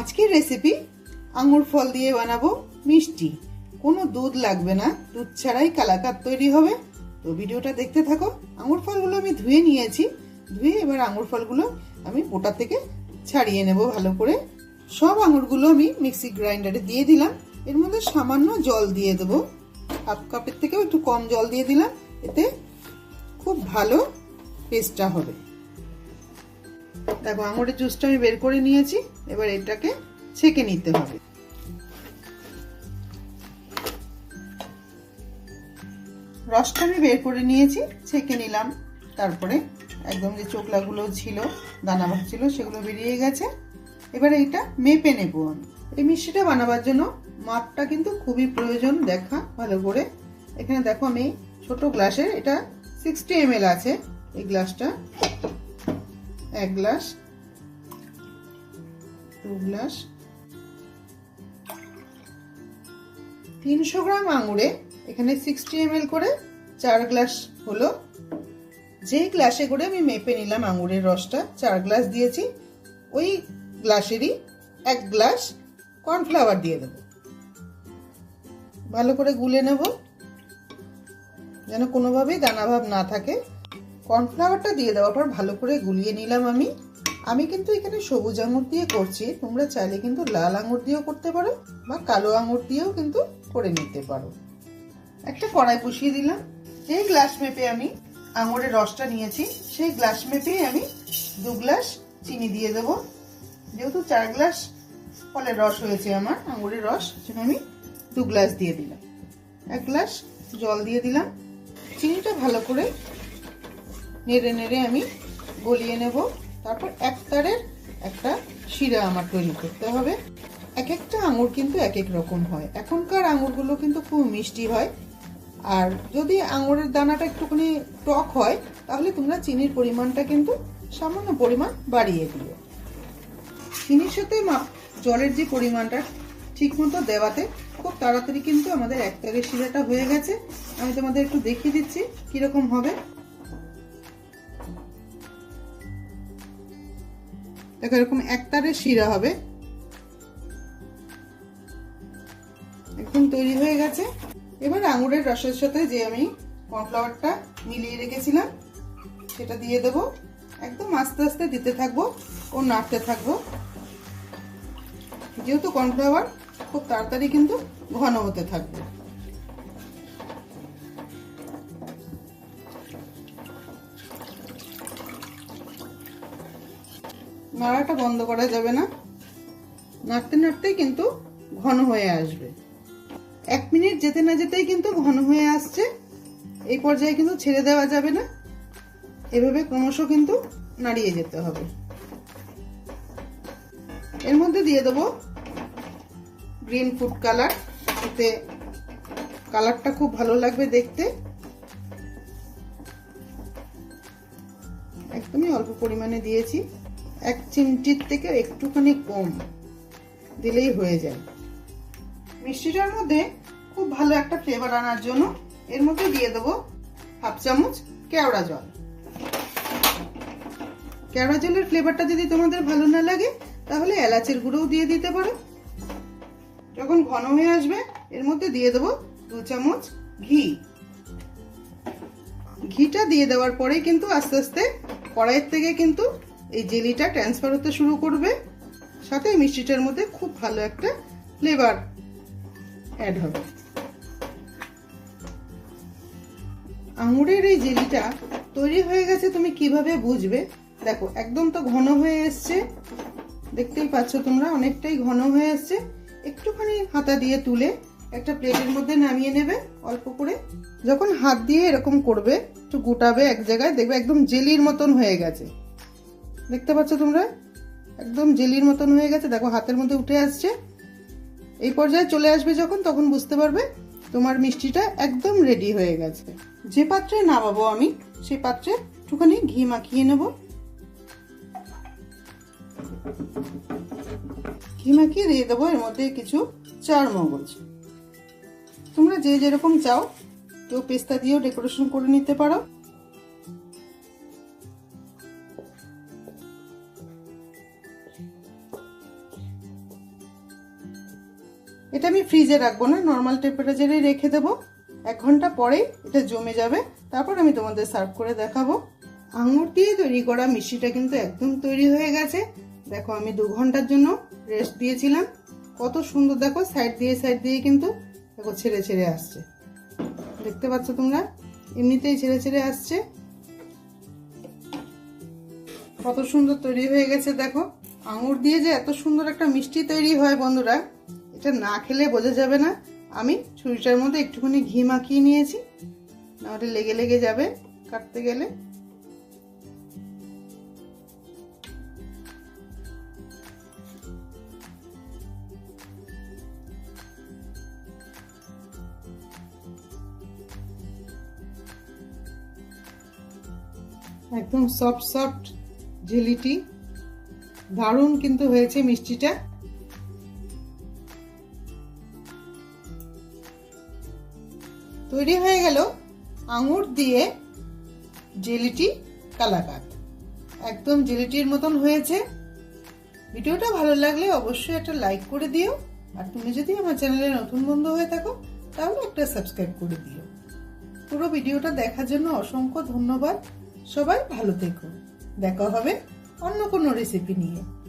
আজকের রেসিপি আঙুর ফল দিয়ে বানাবো মিষ্টি। কোনো দুধ লাগবে না, দুধ ছাড়াই কালাকাত তৈরি হবে। তো ভিডিওটা দেখতে থাকো, আঙুর ফলগুলো আমি ধুয়ে নিয়েছি। ধুয়ে এবার আঙুর ফলগুলো আমি পোটা থেকে ছাড়িয়ে নেব ভালো করে। সব আঙুরগুলো আমি মিক্সি গ্রাইন্ডারে দিয়ে দিলাম। এর মধ্যে সামান্য জল দিয়ে দেবো। হাফ কাপের থেকেও একটু কম জল দিয়ে দিলাম। এতে খুব ভালো পেস্টটা হবে। দেখো, আঙুরের জুসটা আমি বের করে নিয়েছি, এবার এটাকে ছেঁকে নিতে হবে। রসটা আমি বের করে নিয়েছি, ছেঁকে নিলাম। তারপরে একদম যে চোখলাগুলো ছিল, দানা ভাগ ছিল, সেগুলো বেরিয়ে গেছে। এবারে এটা মেপে নেব আমি। এই মিষ্টিটা বানাবার জন্য মাপটা কিন্তু খুবই প্রয়োজন, দেখা, ভালো করে। এখানে দেখো আমি ছোট গ্লাসের, এটা সিক্সটি এম আছে। এই গ্লাসটা এক গ্লাস, দু গ্লাস। তিনশো গ্রাম আঙুরে, এখানে সিক্সটি এম করে চার গ্লাস হলো। যেই গ্লাসে করে আমি মেপে নিলাম আঙুরের রসটা, চার গ্লাস দিয়েছি, ওই গ্লাসেরই এক গ্লাস কর্নফ্লাওয়ার দিয়ে দেব। ভালো করে গুলে নেব, যেন কোনোভাবেই দানাভাব না থাকে। কর্নফ্লাওয়ারটা দিয়ে দেওয়ার পর ভালো করে গুলিয়ে নিলাম আমি। আমি কিন্তু এখানে সবুজ আঙুর দিয়ে করছি। তোমরা চাইলে কিন্তু লাল আঙুর দিয়েও করতে পারো বা কালো আঙুর দিয়েও কিন্তু করে নিতে পারো। একটা কড়াই বসিয়ে দিলাম। যেই গ্লাস মেপে আমি আঙুরের রসটা নিয়েছি, সেই গ্লাস মেপেই আমি দু গ্লাস চিনি দিয়ে দেবো। যেহেতু চার গ্লাস ফলের রস হয়েছে আমার, আঙুরের রস, সেজন্য আমি দু গ্লাস দিয়ে দিলাম। এক গ্লাস জল দিয়ে দিলাম। চিনিটা ভালো করে নেড়ে নেড়ে আমি গলিয়ে নেব। তারপর এক তারের একটা শিরা আমার তৈরি করতে হবে। এক একটা আঙুর কিন্তু এক এক রকম হয়। এখনকার আঙুরগুলো কিন্তু খুব মিষ্টি হয়। আর যদি আঙুরের দানাটা একটুখানি টক হয়, তাহলে তোমরা চিনির পরিমাণটা কিন্তু সামান্য পরিমাণ বাড়িয়ে দিও। চিনির সাথে জলের যে পরিমাণটা ঠিক মতো দেওয়াতে খুব তাড়াতাড়ি কিন্তু আমাদের এক তারের শিরাটা হয়ে গেছে। আমি তোমাদের একটু দেখিয়ে দিচ্ছি কীরকম হবে। দেখো এরকম একতারের শিরা হবে। একদম তৈরি হয়ে গেছে। এবার আঙুরের রসের সাথে যে আমি কর্নফ্লাওয়ারটা মিলিয়ে রেখেছিলাম, সেটা দিয়ে দেব। একদম আস্তে আস্তে দিতে থাকব ও নাড়তে থাকব। যেহেতু কর্নফ্লাওয়ার খুব তাড়াতাড়ি কিন্তু ঘন হতে থাকবে। নাড়াটা বন্ধ করা যাবে না। নাড়তে নাড়তেই কিন্তু ঘন হয়ে আসবে। এক মিনিট যেতে না যেতেই কিন্তু ঘন হয়ে আসছে। এই পর্যায়ে কিন্তু ছেড়ে দেওয়া যাবে না। এভাবে ক্রমশ কিন্তু নাড়িয়ে যেতে হবে। এর মধ্যে দিয়ে দেবো গ্রিন ফুড কালার। এতে কালারটা খুব ভালো লাগবে দেখতে। একদমই অল্প পরিমাণে দিয়েছি। এক চিমটির থেকে একটুখানি কম দিলেই হয়ে যায়। মিষ্টিটার মধ্যে খুব ভালো একটা ফ্লেভার আনার জন্য এর মধ্যে দিয়ে দেবো হাফ চামচ কেওড়া জল। কেওড়া জলের ফ্লেভারটা যদি তোমাদের ভালো না লাগে, তাহলে এলাচের গুঁড়োও দিয়ে দিতে পারো। যখন ঘন হয়ে আসবে, এর মধ্যে দিয়ে দেবো দু চামচ ঘি। ঘিটা দিয়ে দেওয়ার পরেই কিন্তু আস্তে আস্তে কড়াইয়ের থেকে কিন্তু এই জেলিটা ট্রান্সফার হতে শুরু করবে। সাথে মিষ্টিটার মধ্যে খুব ভালো একটা ফ্লেভার অ্যাড হবে। আঙুরের এই জেলিটা তৈরি হয়ে গেছে, তুমি কীভাবে বুঝবে? দেখো, একদম তো ঘন হয়ে এসছে। দেখতেই পাচ্ছ তোমরা, অনেকটাই ঘন হয়ে এসছে। একটুখানি হাতা দিয়ে তুলে একটা প্লেটের মধ্যে নামিয়ে নেবে, অল্প করে। যখন হাত দিয়ে এরকম করবে, একটু গোটাবে এক জায়গায়, দেখবে একদম জেলির মতন হয়ে গেছে। দেখতে পাচ্ছ তোমরা? একদম জেলির মতন হয়ে গেছে। দেখো, হাতের মধ্যে উঠে আসছে। এই পর্যায়ে চলে আসবে যখন, তখন বুঝতে পারবে তোমার মিষ্টিটা একদম রেডি হয়ে গেছে। যে পাত্রে নামাবো আমি সেই পাত্রে একটুখানি ঘি মাখিয়ে নেব। ঘি মাখিয়ে দিয়ে দেবো, এর মধ্যে কিছু চার মগজ। তোমরা যে যেরকম চাও, কেউ পেস্তা দিয়েও ডেকোরেশন করে নিতে পারো। এটা আমি ফ্রিজে রাখব না নর্মাল টেম্পারেচারে রেখে দেবো। এক ঘণ্টা পরেই এটা জমে যাবে। তারপর আমি তোমাদের সার্ভ করে দেখাবো। আঙুর দিয়ে তৈরি করা মিষ্টিটা কিন্তু একদম তৈরি হয়ে গেছে। দেখো, আমি দু ঘণ্টার জন্য রেস্ট দিয়েছিলাম। কত সুন্দর, দেখো সাইড দিয়ে সাইড দিয়ে কিন্তু, দেখো, ছেড়ে ছেড়ে আসছে। দেখতে পাচ্ছ তোমরা? এমনিতেই ছেড়ে ছেড়ে আসছে। কত সুন্দর তৈরি হয়ে গেছে, দেখো। আঙুর দিয়ে যে এত সুন্দর একটা মিষ্টি তৈরি হয়, বন্ধুরা এটা না খেলে বোঝা যাবে না। আমি ছুরিটার মধ্যে একটুখানি ঘি মাখিয়ে নিয়েছি। নাহলে লেগে লেগে যাবে কাটতে গেলে। একদম সফট সফট ঝিলিটি দারুণ কিন্তু হয়েছে মিষ্টিটা। তৈরি হয়ে গেল আঙুর দিয়ে জেলিটি কালাকাত। একদম জেলিটির মতন হয়েছে। ভিডিওটা ভালো লাগলে অবশ্যই একটা লাইক করে দিও। আর তুমি যদি আমার চ্যানেলে নতুন বন্ধু হয়ে থাকো, তাহলে একটা সাবস্ক্রাইব করে দিও। পুরো ভিডিওটা দেখার জন্য অসংখ্য ধন্যবাদ। সবাই ভালো থেকো। দেখা হবে অন্য কোনো রেসিপি নিয়ে।